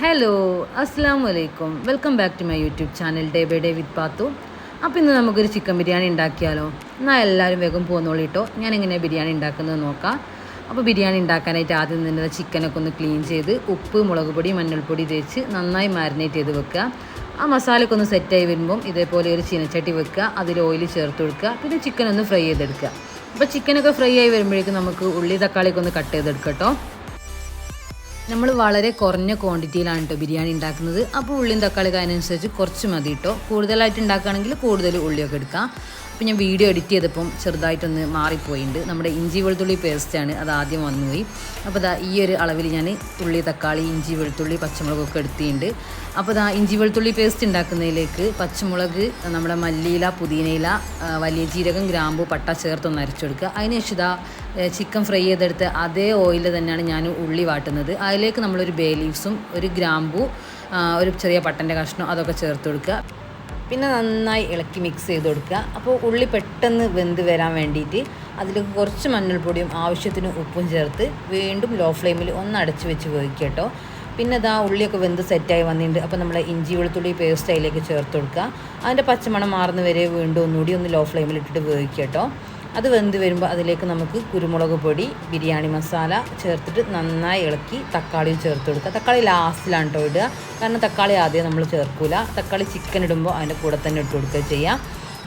Hello അസ്സാം വലൈക്കും welcome back to my YouTube channel day by day with Pathu അപ്പോൾ ഇന്ന് നമുക്കൊരു ചിക്കൻ ബിരിയാണി ഉണ്ടാക്കിയാലോ? എന്നാൽ എല്ലാവരും വേഗം പോന്നോളിട്ടോ ഞാൻ എങ്ങനെയാണ് ബിരിയാണി ഉണ്ടാക്കുന്നത് നോക്കാം. അപ്പോൾ ബിരിയാണി ഉണ്ടാക്കാനായിട്ട് ആദ്യം തന്നെ ചിക്കനൊക്കെ ഒന്ന് ക്ലീൻ ചെയ്ത് ഉപ്പ് മുളക് പൊടി മഞ്ഞൾപ്പൊടി തേച്ച് നന്നായി മാരിനേറ്റ് ചെയ്ത് വെക്കുക. ആ മസാലയൊക്കെ ഒന്ന് സെറ്റായി വരുമ്പം ഇതേപോലെ ഒരു ചീനച്ചട്ടി വെക്കുക. അതിൽ ഓയിൽ ചേർത്ത് കൊടുക്കുക. പിന്നെ ചിക്കൻ ഒന്ന് ഫ്രൈ ചെയ്തെടുക്കുക. അപ്പോൾ ചിക്കനൊക്കെ ഫ്രൈ ആയി വരുമ്പോഴേക്കും നമുക്ക് ഉള്ളി തക്കാളിയൊക്കെ ഒന്ന് കട്ട് ചെയ്തെടുക്കട്ടോ കേട്ടോ നമ്മൾ വളരെ കുറഞ്ഞ ക്വാണ്ടിറ്റിയിലാണ് കേട്ടോ ബിരിയാണി ഉണ്ടാക്കുന്നത് അപ്പോൾ ഉള്ളിയും തക്കാളി അതിനനുസരിച്ച് കുറച്ച് മതി കേട്ടോ കൂടുതലായിട്ട് ഉണ്ടാക്കുകയാണെങ്കിൽ കൂടുതൽ ഉള്ളിയൊക്കെ എടുക്കാം. അപ്പോൾ ഞാൻ വീഡിയോ എഡിറ്റ് ചെയ്തപ്പം ചെറുതായിട്ടൊന്ന് മാറിപ്പോയിട്ടുണ്ട് നമ്മുടെ ഇഞ്ചി വെളുത്തുള്ളി പേസ്റ്റാണ് അത് ആദ്യം വന്നുപോയി. അപ്പോൾ ദാ ഈ ഒരു അളവിൽ ഞാൻ ഉള്ളി തക്കാളി ഇഞ്ചി വെളുത്തുള്ളി പച്ചമുളകൊക്കെ എടുത്തിട്ടുണ്ട്. അപ്പോൾ ദാ ഇഞ്ചി വെളുത്തുള്ളി പേസ്റ്റ് ഉണ്ടാക്കുന്നതിലേക്ക് പച്ചമുളക് നമ്മുടെ മല്ലിയില പുതിനയില വലിയ ജീരകം ഗ്രാമ്പു പട്ട ചേർത്തൊന്ന് അരച്ചെടുക്കുക. അതിനുശേഷം ഇതാ ചിക്കൻ ഫ്രൈ ചെയ്തെടുത്ത് അതേ ഓയിലിൽ തന്നെയാണ് ഞാൻ ഉള്ളി വാട്ടുന്നത്. അതിലേക്ക് നമ്മളൊരു ബേ ലീവ്സും ഒരു ഗ്രാമ്പു ഒരു ചെറിയ പട്ടന്റെ കഷ്ണം അതൊക്കെ ചേർത്ത് കൊടുക്കുക. പിന്നെ നന്നായി ഇളക്കി മിക്സ് ചെയ്ത് കൊടുക്കുക. അപ്പോൾ ഉള്ളി പെട്ടെന്ന് വെന്ത് വരാൻ വേണ്ടിയിട്ട് അതിലേക്ക് കുറച്ച് മഞ്ഞൾപ്പൊടിയും ആവശ്യത്തിന് ഉപ്പും ചേർത്ത് വീണ്ടും ലോ ഫ്ലെയിമിൽ ഒന്ന് അടച്ച് വെച്ച് വേവിക്കുക കേട്ടോ. പിന്നെ ഇതാ ഉള്ളിയൊക്കെ വെന്ത് സെറ്റായി വന്നിട്ടുണ്ട്. അപ്പോൾ നമ്മൾ ഇഞ്ചി വെളുത്തുള്ളി പേസ്റ്റ് അതിലേക്ക് ചേർത്ത് കൊടുക്കുക. അതിന്റെ പച്ചമണം മാറുന്ന വരെ വീണ്ടും ഒന്നുകൂടി ഒന്ന് ലോ ഫ്ലെയിമിൽ ഇട്ടിട്ട് വേവിക്കുക കേട്ടോ. അത് വെന്ത് വരുമ്പോൾ അതിലേക്ക് നമുക്ക് കുരുമുളക് പൊടി ബിരിയാണി മസാല ചേർത്തിട്ട് നന്നായി ഇളക്കി തക്കാളി ചേർത്ത് കൊടുക്കുക. തക്കാളി ലാസ്റ്റിലാണ് കേട്ടോ ഇടുക. കാരണം തക്കാളി ആദ്യം നമ്മൾ ചേർക്കില്ല തക്കാളി ചിക്കൻ ഇടുമ്പോൾ അതിന്റെ കൂടെ തന്നെ ഇട്ട് കൊടുക്കുക ചെയ്യാം.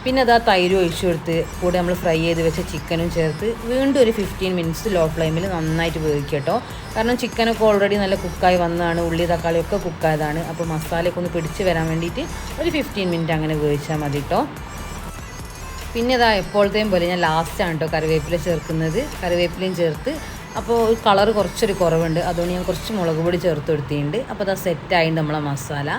പിന്നെ അത് ആ തൈര് ഒഴിച്ചു കൊടുത്ത് കൂടെ നമ്മൾ ഫ്രൈ ചെയ്ത് വെച്ച ചിക്കനും ചേർത്ത് വീണ്ടും ഒരു ഫിഫ്റ്റീൻ മിനിറ്റ്സ് ലോ ഫ്ലെയിമിൽ നന്നായിട്ട് വേവിക്കുക കേട്ടോ കാരണം ചിക്കനൊക്കെ ഓൾറെഡി നല്ല കുക്കായി വന്നതാണ്. ഉള്ളി തക്കാളിയൊക്കെ കുക്കായതാണ് അപ്പോൾ മസാലയൊക്കെ ഒന്ന് പിടിച്ച് വരാൻ വേണ്ടിയിട്ട് ഒരു ഫിഫ്റ്റീൻ മിനിറ്റ് അങ്ങനെ വേവിച്ചാൽ മതി കേട്ടോ പിന്നെ ഇതാ എപ്പോഴത്തെയും പോലെ ഞാൻ ലാസ്റ്റാണ് കേട്ടോ കറിവേപ്പില ചേർക്കുന്നത്. കറിവേപ്പിലയും ചേർത്ത് അപ്പോൾ ഒരു കളർ കുറച്ചൊരു കുറവുണ്ട്. അതുകൊണ്ട് ഞാൻ കുറച്ച് മുളക് പൊടി ചേർത്ത് കൊടുത്തിട്ടുണ്ട്. അപ്പോൾ അതാ സെറ്റായി നമ്മളെ മസാല.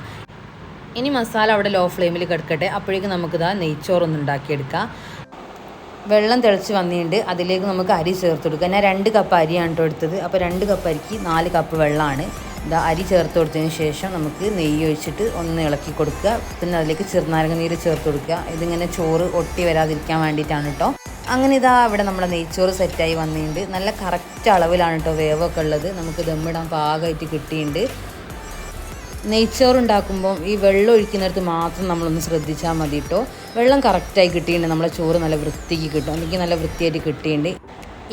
ഇനി മസാല അവിടെ ലോ ഫ്ലെയിമിൽ കിടക്കട്ടെ. അപ്പോഴേക്കും നമുക്കിതാ നെയ്ച്ചോറൊന്ന് ഉണ്ടാക്കിയെടുക്കാം. വെള്ളം തിളച്ച് വന്നിട്ടുണ്ട്. അതിലേക്ക് നമുക്ക് അരി ചേർത്ത് കൊടുക്കുക ഞാൻ രണ്ട് കപ്പ് അരിയാണ് കേട്ടോ എടുത്തത്. അപ്പോൾ രണ്ട് കപ്പ് അരിക്ക് നാല് കപ്പ് വെള്ളമാണ് ഇതാ അരി ചേർത്ത് കൊടുത്തതിന് ശേഷം നമുക്ക് നെയ്യ് ഒഴിച്ചിട്ട് ഒന്ന് ഇളക്കി കൊടുക്കുക. പിന്നെ അതിലേക്ക് ചെറുനാരങ്ങ നീര് ചേർത്ത് കൊടുക്കുക. ഇതിങ്ങനെ ചോറ് ഒട്ടി വരാതിരിക്കാൻ വേണ്ടിയിട്ടാണ് കേട്ടോ അങ്ങനെ ഇതാ അവിടെ നമ്മുടെ നെയ്ച്ചോറ് സെറ്റായി വന്നിട്ടുണ്ട്. നല്ല കറക്റ്റ് അളവിലാണ് കേട്ടോ വേവൊക്കെ ഉള്ളത്. നമുക്ക് ദമ്മിടാൻ പാകമായിട്ട് കിട്ടിയിട്ടുണ്ട്. നെയ്ച്ചോറ് ഉണ്ടാക്കുമ്പോൾ ഈ വെള്ളം ഒഴിക്കുന്നിടത്ത് മാത്രം നമ്മളൊന്ന് ശ്രദ്ധിച്ചാൽ മതി കേട്ടോ വെള്ളം കറക്റ്റായി കിട്ടിയിട്ടുണ്ട്. നമ്മളെ ചോറ് നല്ല വൃത്തിക്ക് കിട്ടും. എനിക്ക് നല്ല വൃത്തിയായിട്ട് കിട്ടിയിട്ടുണ്ട്.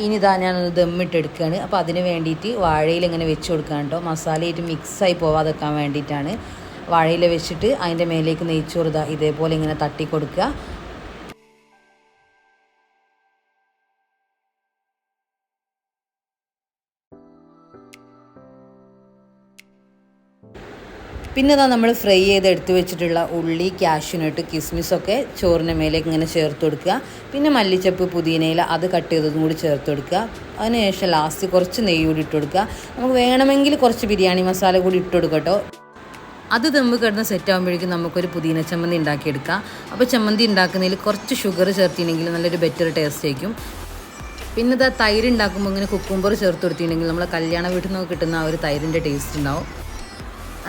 ഇനി ഇതാ ഞാനൊന്ന് ദമ്മിട്ട് എടുക്കുകയാണ് അപ്പോൾ അതിന് വേണ്ടിയിട്ട് വാഴയിൽ ഇങ്ങനെ വെച്ച് കൊടുക്കുകയാണ് കേട്ടോ മസാലയായിട്ട് മിക്സായി പോവാതെക്കാൻ വേണ്ടിയിട്ടാണ്. വാഴയിൽ വെച്ചിട്ട് അതിന്റെ മേലേക്ക് നെയ്ച്ചോറ് ഇതാ ഇതേപോലെ ഇങ്ങനെ തട്ടി കൊടുക്കുക പിന്നെ ഇതാ നമ്മൾ ഫ്രൈ ചെയ്ത് എടുത്തു വെച്ചിട്ടുള്ള ഉള്ളി കാഷ്യൂനട്ട് കിസ്മിസൊക്കെ ചോറിന്റെ മേലേക്ക് ഇങ്ങനെ ചേർത്ത് കൊടുക്കുക. പിന്നെ മല്ലിച്ചപ്പ് പുതിനയില അത് കട്ട് ചെയ്തതും കൂടി ചേർത്ത് കൊടുക്കുക. അതിനുശേഷം ലാസ്റ്റ് കുറച്ച് നെയ്യ് കൂടി ഇട്ട് കൊടുക്കുക. നമുക്ക് വേണമെങ്കിൽ കുറച്ച് ബിരിയാണി മസാല കൂടി ഇട്ട് കൊടുക്കട്ടോ അത് ദമ്പ് കിടന്ന് സെറ്റ് ആകുമ്പോഴേക്കും നമുക്കൊരു പുതിന ചമ്മന്തി ഉണ്ടാക്കിയെടുക്കാം. അപ്പോൾ ചമ്മന്തി ഉണ്ടാക്കുന്നതിൽ കുറച്ച് ഷുഗർ ചേർത്തിട്ടുണ്ടെങ്കിൽ നല്ലൊരു ബെറ്റർ ടേസ്റ്റ് ആയിരിക്കും. പിന്നെ ഇതാ തൈര് ഉണ്ടാക്കുമ്പോൾ ഇങ്ങനെ കുക്കുംബർ ചേർത്ത് കൊടുത്തിട്ടുണ്ടെങ്കിൽ നമ്മളെ കല്യാണ വീട്ടിൽ നിന്ന് കിട്ടുന്ന ആ ഒരു തൈരിന്റെ ടേസ്റ്റ് ഉണ്ടാവും.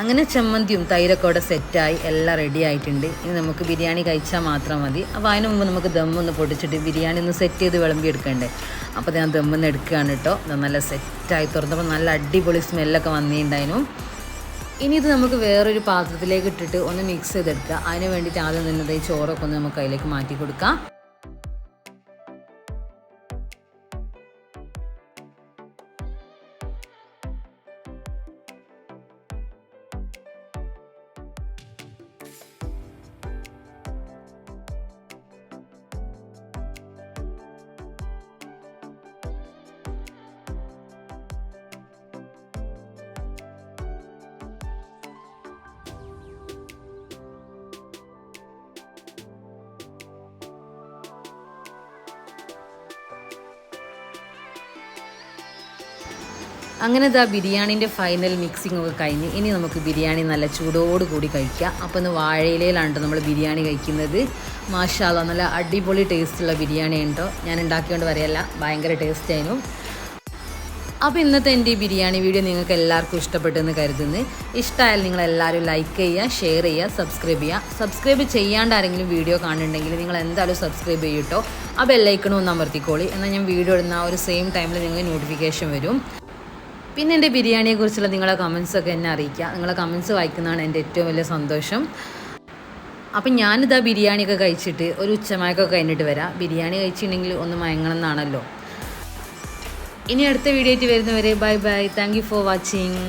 അങ്ങനെ ചമ്മന്തിയും തൈരൊക്കെ അവിടെ സെറ്റായി എല്ലാം റെഡി ആയിട്ടുണ്ട്. ഇനി നമുക്ക് ബിരിയാണി കഴിച്ചാൽ മാത്രം മതി. അപ്പോൾ അതിന് മുമ്പ് നമുക്ക് ദമ്മൊന്ന് പൊടിച്ചിട്ട് ബിരിയാണി ഒന്ന് സെറ്റ് ചെയ്ത് വിളമ്പി എടുക്കണ്ടേ അപ്പോൾ ഞാൻ ദമ്മൊന്ന് എടുക്കുകയാണ് കേട്ടോ. നല്ല സെറ്റായി തുറന്നപ്പോൾ നല്ല അടിപൊളി സ്മെല്ലൊക്കെ വന്നിട്ടുണ്ടായിരുന്നു. ഇനി ഇത് നമുക്ക് വേറൊരു പാത്രത്തിലേക്ക് ഇട്ടിട്ട് ഒന്ന് മിക്സ് ചെയ്തെടുക്കുക. അതിന് വേണ്ടിയിട്ട് ആദ്യം തന്നെ ചോറൊക്കെ ഒന്ന് നമുക്ക് അതിലേക്ക് മാറ്റി കൊടുക്കാം. അങ്ങനെ ഇതാ ബിരിയാണീന്റെ ഫൈനൽ മിക്സിംഗ് ഒക്കെ കഴിഞ്ഞ് ഇനി നമുക്ക് ബിരിയാണി നല്ല ചൂടോട് കൂടി കഴിക്കാം. അപ്പോൾ ഇന്ന് വാഴയിലയിലാണ് നമ്മൾ ബിരിയാണി കഴിക്കുന്നത്. മാഷാല നല്ല അടിപൊളി ടേസ്റ്റുള്ള ബിരിയാണി ഉണ്ടോ? ഞാൻ ഉണ്ടാക്കിയോണ്ട് പറയല്ല ഭയങ്കര ടേസ്റ്റ് ആയിരുന്നു. അപ്പോൾ ഇന്നത്തെ എന്റെ ഈ ബിരിയാണി വീഡിയോ നിങ്ങൾക്ക് എല്ലാവർക്കും ഇഷ്ടപ്പെട്ടെന്ന് കരുതുന്നു. ഇഷ്ടമായാലും നിങ്ങൾ എല്ലാവരും ലൈക്ക് ചെയ്യുക ഷെയർ ചെയ്യുക സബ്സ്ക്രൈബ് ചെയ്യുക. സബ്സ്ക്രൈബ് ചെയ്യാണ്ട് ആരെങ്കിലും വീഡിയോ കാണുന്നുണ്ടെങ്കിൽ നിങ്ങൾ എന്തായാലും സബ്സ്ക്രൈബ് ചെയ്യട്ടോ. ആ ബെല്ലൈക്കണും ഒന്ന് അമർത്തിക്കോളി. എന്നാൽ ഞാൻ വീഡിയോ ഇടുന്ന ആ ഒരു സെയിം ടൈമിൽ നിങ്ങൾക്ക് നോട്ടിഫിക്കേഷൻ വരും. പിന്നെ എന്റെ ബിരിയാണിയെക്കുറിച്ചുള്ള നിങ്ങളുടെ കമൻസൊക്കെ എന്നെ അറിയിക്കുക. നിങ്ങളുടെ കമൻസ് വായിക്കുന്നതാണ് എന്റെ ഏറ്റവും വലിയ സന്തോഷം. അപ്പം ഞാനിതാ ബിരിയാണിയൊക്കെ കഴിച്ചിട്ട് ഒരു ഉച്ചമായൊക്കെ കഴിഞ്ഞിട്ട് വരാം. ബിരിയാണി കഴിച്ചിട്ടുണ്ടെങ്കിൽ ഒന്ന് മയങ്ങണം എന്നാണല്ലോ. ഇനി അടുത്ത വീഡിയോ ആയിട്ട് വരുന്നവരെ bye bye thank for watching